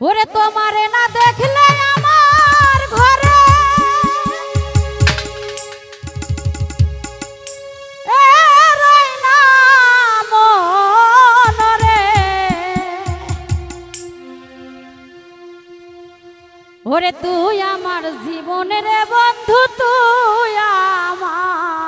ওরে তোমারে না দেখলে আমার ঘরে। ওরে তুই আমার জীবনের বন্ধু তুই আমার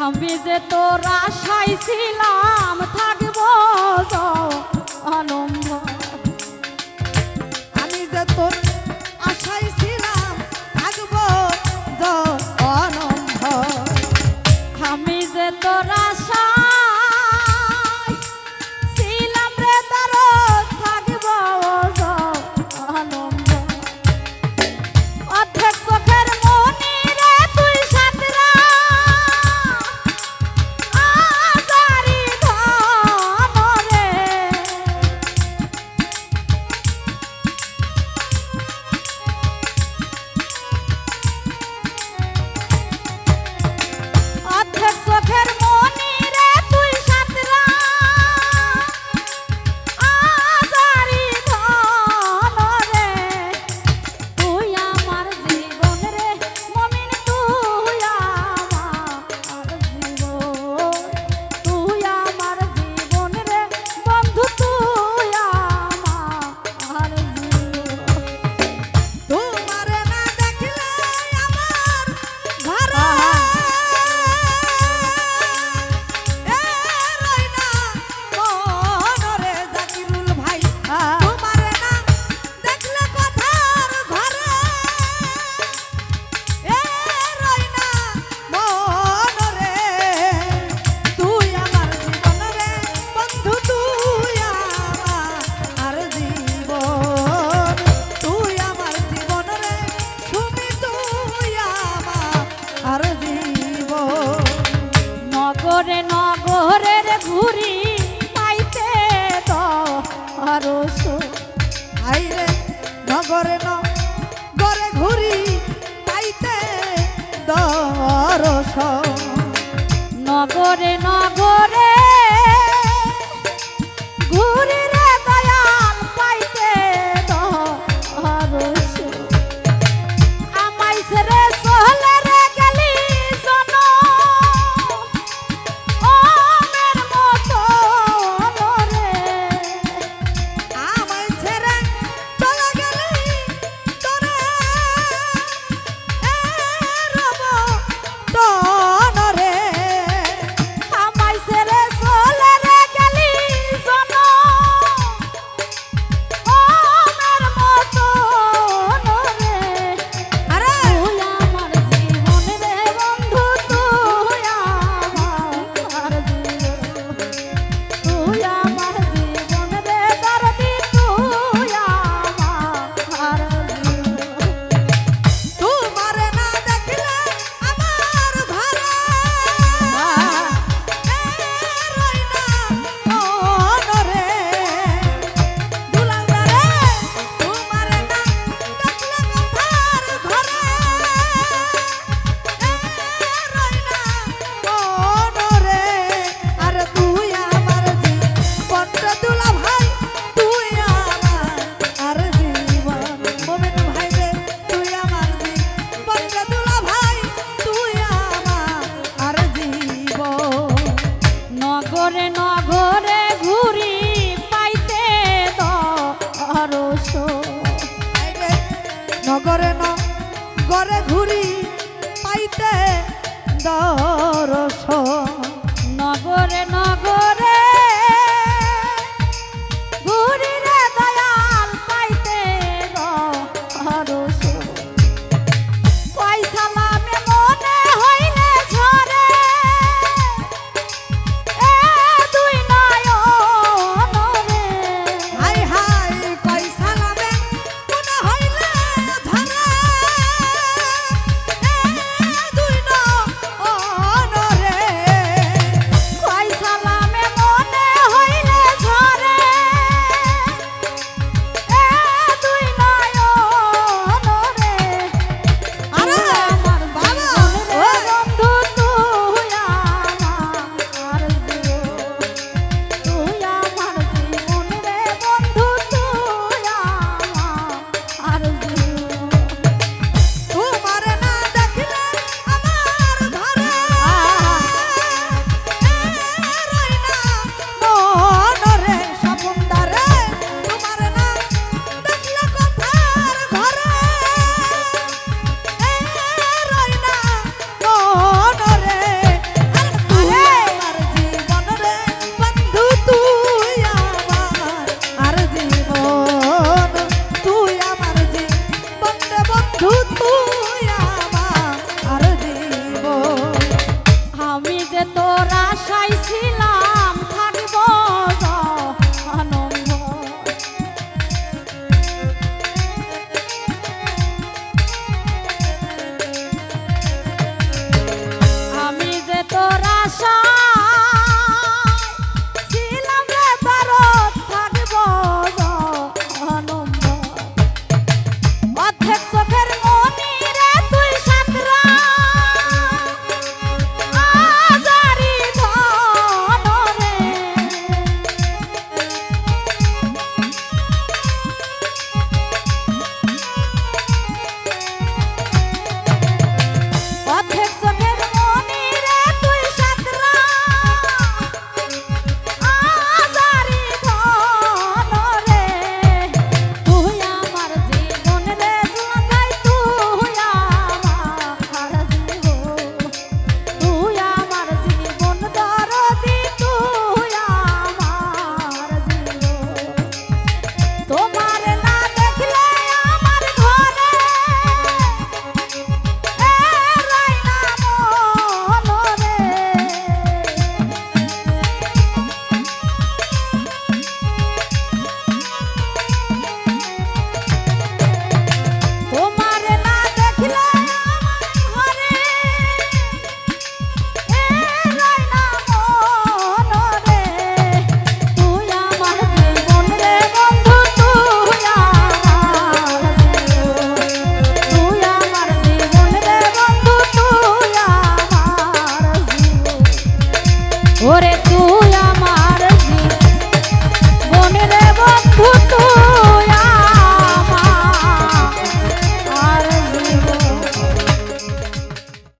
আমি যে তোরা আশায় ছিলাম, থাকব অনম্ব আমি যে তোর আশায় ছিলাম, থাকব অনম্ব আমি যে তোরা শহরে নগরের ঘুরি পাইতে তরস আইরে নগরে নগরে ঘুরি পাইতে দরস নগরে নগরে